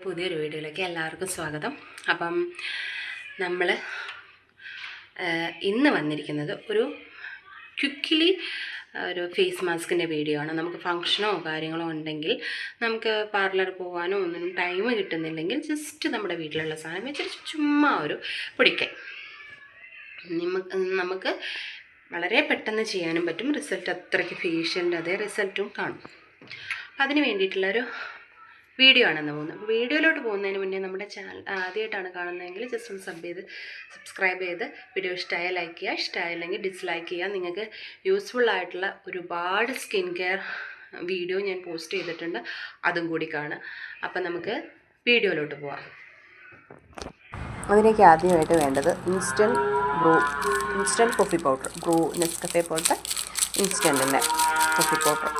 പുതിയൊരു വീഡിയോയിലേക്ക് എല്ലാവർക്കും സ്വാഗതം. അപ്പം നമ്മൾ ഇന്ന് വന്നിരിക്കുന്നത് ഒരു ക്വിക്കിലി ഒരു ഫേസ് മാസ്കിന്റെ വീഡിയോ ആണ്. നമുക്ക് ഫങ്ഷനോ കാര്യങ്ങളോ ഉണ്ടെങ്കിൽ നമുക്ക് പാർലർ പോകാനോ ഒന്നിനും ടൈം കിട്ടുന്നില്ലെങ്കിൽ ജസ്റ്റ് നമ്മുടെ വീട്ടിലുള്ള സാധനം വെച്ചിട്ട് ചുമ്മാ ഒരു നമുക്ക് നമുക്ക് വളരെ പെട്ടെന്ന് ചെയ്യാനും പറ്റും. റിസൾട്ട് അത്രയ്ക്ക് ഫേഷ്യലിന്റെ അതേ റിസൾട്ടും കാണും. അപ്പം അതിന് വേണ്ടിയിട്ടുള്ളൊരു വീഡിയോ ആണെന്ന് പോകുന്നത് അപ്പോൾ വീഡിയോയിലോട്ട് പോകുന്നതിന് മുന്നേ നമ്മുടെ ചാനൽ ആദ്യമായിട്ടാണ് കാണുന്നതെങ്കിൽ ജസ്റ്റ് ഒന്ന് സബ് ചെയ്ത് സബ്സ്ക്രൈബ് ചെയ്ത് വീഡിയോ ഇഷ്ടമായ ലൈക്ക് ചെയ്യുക ഇഷ്ടമായില്ലെങ്കിൽ ഡിസ്ലൈക്ക് ചെയ്യുക. നിങ്ങൾക്ക് യൂസ്ഫുൾ ആയിട്ടുള്ള ഒരുപാട് സ്കിൻ കെയർ വീഡിയോ ഞാൻ പോസ്റ്റ് ചെയ്തിട്ടുണ്ട്. അതും കൂടി കാണുക. അപ്പം നമുക്ക് വീഡിയോയിലോട്ട് പോവാം. അതിലേക്ക് ആദ്യമായിട്ട് വേണ്ടത് instant Bru instant coffee powder Bru Nescafe പോലത്തെ ഇൻസ്റ്റന്റിന്റെ കോഫി പൗഡർ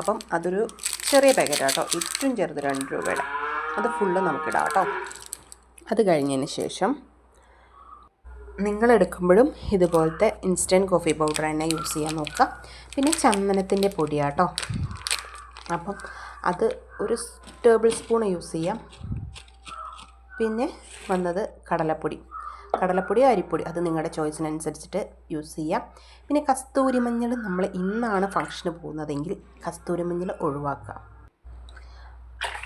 അപ്പം അതൊരു ചെറിയ പാക്കറ്റ് കേട്ടോ. ഏറ്റവും ചെറുത് രണ്ട് രൂപയുടെ. അത് ഫുള്ള് നമുക്കിടാം കേട്ടോ. അത് കഴിഞ്ഞതിന് ശേഷം നിങ്ങളെടുക്കുമ്പോഴും ഇതുപോലത്തെ ഇൻസ്റ്റന്റ് കോഫി പൗഡർ തന്നെ യൂസ് ചെയ്യാൻ നോക്കുക. പിന്നെ ചന്ദനത്തിന്റെ പൊടിയാട്ടോ അപ്പം അത് ഒരു ടേബിൾ സ്പൂൺ യൂസ് ചെയ്യാം. പിന്നെ വന്നത് കടലപ്പൊടി. കടലപ്പൊടി അരിപ്പൊടി അത് നിങ്ങളുടെ ചോയ്സിനനുസരിച്ചിട്ട് യൂസ് ചെയ്യാം. പിന്നെ കസ്തൂരി മഞ്ഞൾ നമ്മൾ ഇന്നാണ് ഫംഗ്ഷന് പോകുന്നതെങ്കിൽ കസ്തൂരി മഞ്ഞൾ ഒഴിവാക്കുക.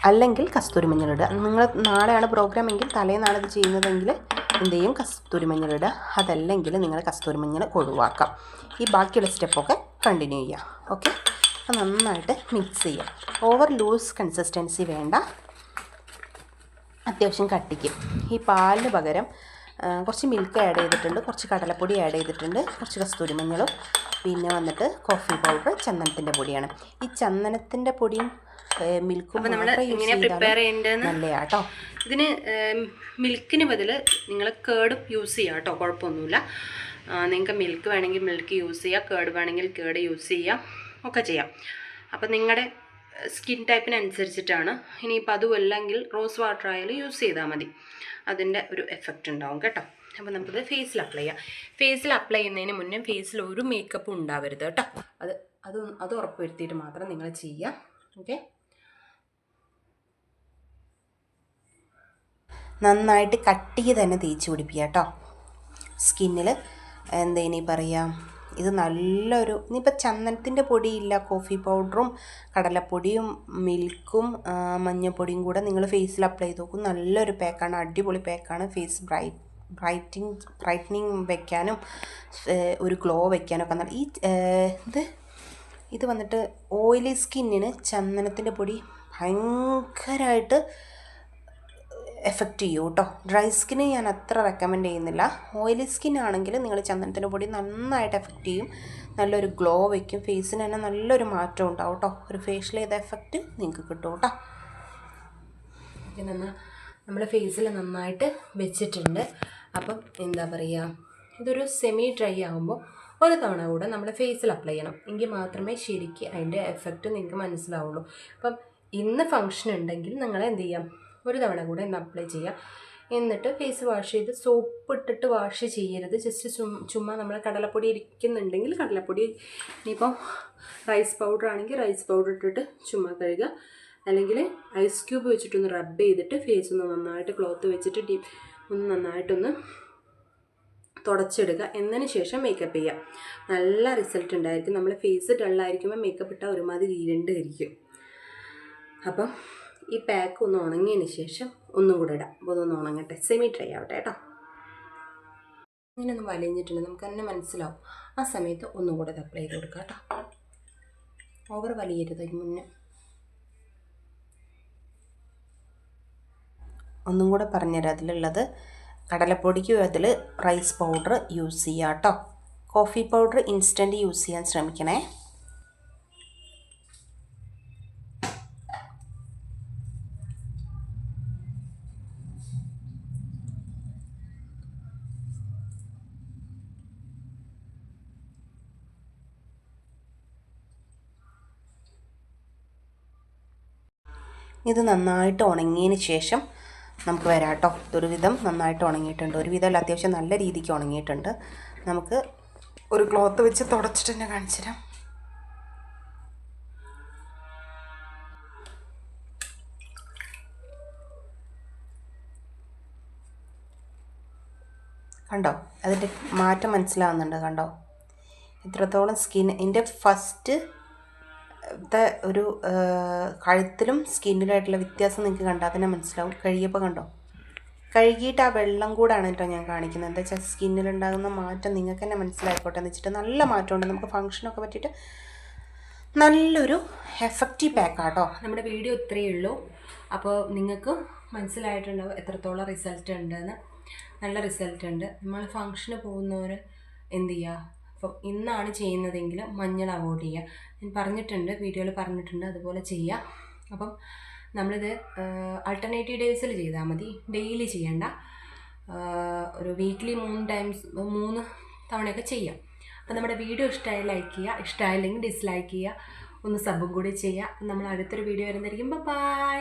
അല്ലെങ്കിൽ കസ്തൂരി മഞ്ഞൾ ഇടുക. നിങ്ങൾ നാളെയാണ് പ്രോഗ്രാം എങ്കിൽ തലേന്നാണ് ഇത് ചെയ്യുന്നതെങ്കിൽ എന്ത് ചെയ്യും? കസ്തൂരി അതല്ലെങ്കിൽ നിങ്ങൾ കസ്തൂരി മഞ്ഞൾ ഒഴിവാക്കാം. ഈ ബാക്കിയുള്ള സ്റ്റെപ്പൊക്കെ കണ്ടിന്യൂ ചെയ്യാം. ഓക്കെ അപ്പോൾ നന്നായിട്ട് മിക്സ് ചെയ്യാം. ഓവർ ലൂസ് കൺസിസ്റ്റൻസി വേണ്ട. അത്യാവശ്യം കട്ടിക്ക്. ഈ പാലിന് പകരം കുറച്ച് മിൽക്ക് ആഡ് ചെയ്തിട്ടുണ്ട് കുറച്ച് കടലപ്പൊടി ആഡ് ചെയ്തിട്ടുണ്ട് കുറച്ച് കസ്തൂരി മഞ്ഞളും പിന്നെ വന്നിട്ട് കോഫി പൗഡർ ചന്ദനത്തിന്റെ പൊടിയാണ്. ഈ ചന്ദനത്തിന്റെ പൊടിയും മിൽക്കും മാത്രം യൂസ് ചെയ്താലും നല്ലതാട്ടോ ഇതിന് മിൽക്കിന് ബദൽ നിങ്ങൾ കേടും യൂസ് ചെയ്യാം കേട്ടോ കുഴപ്പമൊന്നുമില്ല നിങ്ങൾക്ക് മിൽക്ക് വേണമെങ്കിൽ മിൽക്ക് യൂസ് ചെയ്യാം കേട് വേണമെങ്കിൽ കേട് യൂസ് ചെയ്യാം ഒക്കെ ചെയ്യാം. അപ്പം നിങ്ങളുടെ സ്കിൻ ടൈപ്പിനനുസരിച്ചിട്ടാണ്. ഇനിയിപ്പോൾ അതുമല്ലെങ്കിൽ റോസ് വാട്ടർ ആയാലും യൂസ് ചെയ്താൽ മതി. അതിന്റെ ഒരു എഫക്റ്റ് ഉണ്ടാവും കേട്ടോ. അപ്പോൾ നമുക്കത് ഫേസിൽ അപ്ലൈ ചെയ്യാം. ഫേസിൽ അപ്ലൈ ചെയ്യുന്നതിന് മുന്നേ ഫേസിൽ ഒരു മേക്കപ്പ് ഉണ്ടാവരുത് കേട്ടോ. അത് അത് അത് ഉറപ്പ് വരുത്തിയിട്ട് മാത്രം നിങ്ങൾ ചെയ്യുക ഓക്കെ നന്നായിട്ട് കട്ടിക്ക് തന്നെ തേച്ച് പിടിപ്പിക്കുക കേട്ടോ. സ്കിന്നിൽ എന്താ ഇനി പറയുക ഇത് നല്ലൊരു ഇനിയിപ്പോൾ ചന്ദനത്തിന്റെ പൊടിയില്ല കോഫി പൗഡറും കടലപ്പൊടിയും മിൽക്കും മഞ്ഞൾപ്പൊടിയും കൂടെ നിങ്ങൾ ഫേസിൽ അപ്ലൈ ചെയ്ത് നോക്കും നല്ലൊരു പാക്കാണ് അടിപൊളി പാക്കാണ് ഫേസ് ബ്രൈറ്റ് ബ്രൈറ്റിങ് ബ്രൈറ്റനിങ് വെക്കാനും ഒരു ഗ്ലോ വെക്കാനൊക്കെ നല്ല ഈ ഇത് ഇത് വന്നിട്ട് ഓയിലി സ്കിന്നിന് ചന്ദനത്തിന്റെ പൊടി ഭയങ്കരമായിട്ട് എഫക്റ്റ് ചെയ്യും കേട്ടോ ഡ്രൈ സ്കിന് ഞാൻ അത്ര റെക്കമെൻഡ് ചെയ്യുന്നില്ല. ഓയിലി സ്കിൻ ആണെങ്കിൽ നിങ്ങൾ ചന്ദനത്തിന്റെ പൊടി നന്നായിട്ട് എഫക്റ്റ് ചെയ്യും. നല്ലൊരു ഗ്ലോ വയ്ക്കും ഫേസിന് തന്നെ നല്ലൊരു മാറ്റം ഉണ്ടാവും കേട്ടോ ഒരു ഫേഷ്യൽ ചെയ്ത എഫക്റ്റ് നിങ്ങൾക്ക് കിട്ടും കേട്ടോ പിന്നെ നമ്മുടെ ഫേസിൽ നന്നായിട്ട് വെച്ചിട്ടുണ്ട്. അപ്പം എന്താ പറയുക ഇതൊരു സെമി ഡ്രൈ ആകുമ്പോൾ ഒരു തവണ കൂടെ നമ്മുടെ ഫേസിൽ അപ്ലൈ ചെയ്യണം. എങ്കിൽ മാത്രമേ ശരിക്കും അതിന്റെ എഫക്റ്റ് നിങ്ങൾക്ക് മനസ്സിലാവുള്ളൂ. അപ്പം ഇന്ന് ഫങ്ഷൻ ഉണ്ടെങ്കിൽ നിങ്ങൾ എന്ത് ചെയ്യാം? ഒരു തവണ കൂടെ ഒന്ന് അപ്ലൈ ചെയ്യുക. എന്നിട്ട് ഫേസ് വാഷ് ചെയ്ത് സോപ്പ് ഇട്ടിട്ട് വാഷ് ചെയ്യരുത്. ജസ്റ്റ് ചുമ്മാ നമ്മൾ കടലപ്പൊടി ഇരിക്കുന്നുണ്ടെങ്കിൽ കടലപ്പൊടി ഇനിയിപ്പോൾ റൈസ് പൗഡർ ആണെങ്കിൽ റൈസ് പൗഡർ ഇട്ടിട്ട് ചുമ്മാ കഴുകുക. അല്ലെങ്കിൽ ഐസ് ക്യൂബ് വെച്ചിട്ടൊന്ന് റബ്ബ് ചെയ്തിട്ട് ഫേസ് ഒന്ന് നന്നായിട്ട് ക്ലോത്ത് വെച്ചിട്ട് ഡീപ്പ് ഒന്ന് നന്നായിട്ടൊന്ന് തുടച്ചെടുക്കുക. എന്നതിന് ശേഷം മേക്കപ്പ് ചെയ്യുക. നല്ല റിസൾട്ട് ഉണ്ടായിരിക്കും. നമ്മൾ ഫേസ് ഡള്ളായിരിക്കുമ്പോൾ മേക്കപ്പ് ഇട്ടാൽ ഒരുമാതിരി ഇരണ്ടായിരിക്കും അപ്പം ഈ പാക്ക് ഒന്ന് ഉണങ്ങിയതിന് ശേഷം ഒന്നും കൂടെ ഇടാം. അപ്പോൾ അതൊന്ന് ഉണങ്ങട്ടെ. സെമി ഡ്രൈ ആവട്ടെ കേട്ടോ. ഇങ്ങനെ ഒന്ന് വലിഞ്ഞിട്ടുണ്ട്. നമുക്ക് തന്നെ മനസ്സിലാവും. ആ സമയത്ത് ഒന്നും കൂടെ അപ്ലൈ ചെയ്ത് കൊടുക്കുക കേട്ടോ. ഓവർ വലിയരുത് അതിന് മുന്നേ. ഒന്നും കൂടെ പറഞ്ഞുതരാം. അതിലുള്ളത് കടലപ്പൊടിക്ക് അതിൽ റൈസ് പൗഡർ യൂസ് ചെയ്യാം കേട്ടോ. കോഫി പൗഡർ ഇൻസ്റ്റന്റ് യൂസ് ചെയ്യാൻ ശ്രമിക്കണേ. ഇത് നന്നായിട്ട് ഉണങ്ങിയതിന് ശേഷം നമുക്ക് വരാം കേട്ടോ ഇതൊരുവിധം നന്നായിട്ട് ഉണങ്ങിയിട്ടുണ്ട്. ഒരുവിധം അല്ല അത്യാവശ്യം നല്ല രീതിക്ക് ഉണങ്ങിയിട്ടുണ്ട്. നമുക്ക് ഒരു ക്ലോത്ത് വെച്ച് തുടച്ചിട്ട് തന്നെ കാണിച്ചുതരാം കണ്ടോ? അതിന്റെ മാറ്റം മനസ്സിലാവുന്നുണ്ട് കണ്ടോ? എത്രത്തോളം സ്കിൻ എന്റെ ഫസ്റ്റ് ത്തെ ഒരു കഴുത്തിലും സ്കിന്നിലായിട്ടുള്ള വ്യത്യാസം നിങ്ങൾക്ക് കണ്ടാൽ തന്നെ മനസ്സിലാവും. കഴുകിയപ്പോൾ കണ്ടോ? കഴുകിയിട്ട് ആ വെള്ളം കൂടാണ് കേട്ടോ ഞാൻ കാണിക്കുന്നത്. എന്താ വെച്ചാൽ സ്കിന്നിലുണ്ടാകുന്ന മാറ്റം നിങ്ങൾക്ക് തന്നെ മനസ്സിലായിക്കോട്ടെ എന്ന് വെച്ചിട്ട് നല്ല മാറ്റമുണ്ട്. നമുക്ക് ഫംഗ്ഷനൊക്കെ പറ്റിയിട്ട് നല്ലൊരു എഫക്റ്റീവ് പാക്കാട്ടോ നമ്മുടെ വീഡിയോ ഇത്രയേ ഉള്ളൂ. അപ്പോൾ നിങ്ങൾക്ക് മനസ്സിലായിട്ടുണ്ടാവും എത്രത്തോളം റിസൾട്ട് ഉണ്ടെന്ന്. നല്ല റിസൾട്ട് ഉണ്ട്. നമ്മൾ ഫങ്ഷന് പോകുന്നവർ എന്ത് ചെയ്യുക അപ്പം ഇന്നാണ് ചെയ്യുന്നതെങ്കിൽ മഞ്ഞൾ അവോയ്ഡ് ചെയ്യുക. ഞാൻ പറഞ്ഞിട്ടുണ്ട് വീഡിയോയിൽ പറഞ്ഞിട്ടുണ്ട് അതുപോലെ ചെയ്യുക. അപ്പം നമ്മളിത് ആൾട്ടർനേറ്റീവ് ഡേയ്സിൽ ചെയ്താൽ മതി. ഡെയിലി ചെയ്യണ്ട ഒരു വീക്ക്ലി മൂന്ന് ടൈംസ് മൂന്ന് തവണയൊക്കെ ചെയ്യാം. അപ്പം നമ്മുടെ വീഡിയോ ഇഷ്ടമായി ലൈക്ക് ചെയ്യുക ഇഷ്ടമായില്ലെങ്കിൽ ഡിസ്ലൈക്ക് ചെയ്യുക ഒന്ന് സബും കൂടി ചെയ്യുക. നമ്മൾ അടുത്തൊരു വീഡിയോ വരുന്നതായിരിക്കും. ബൈ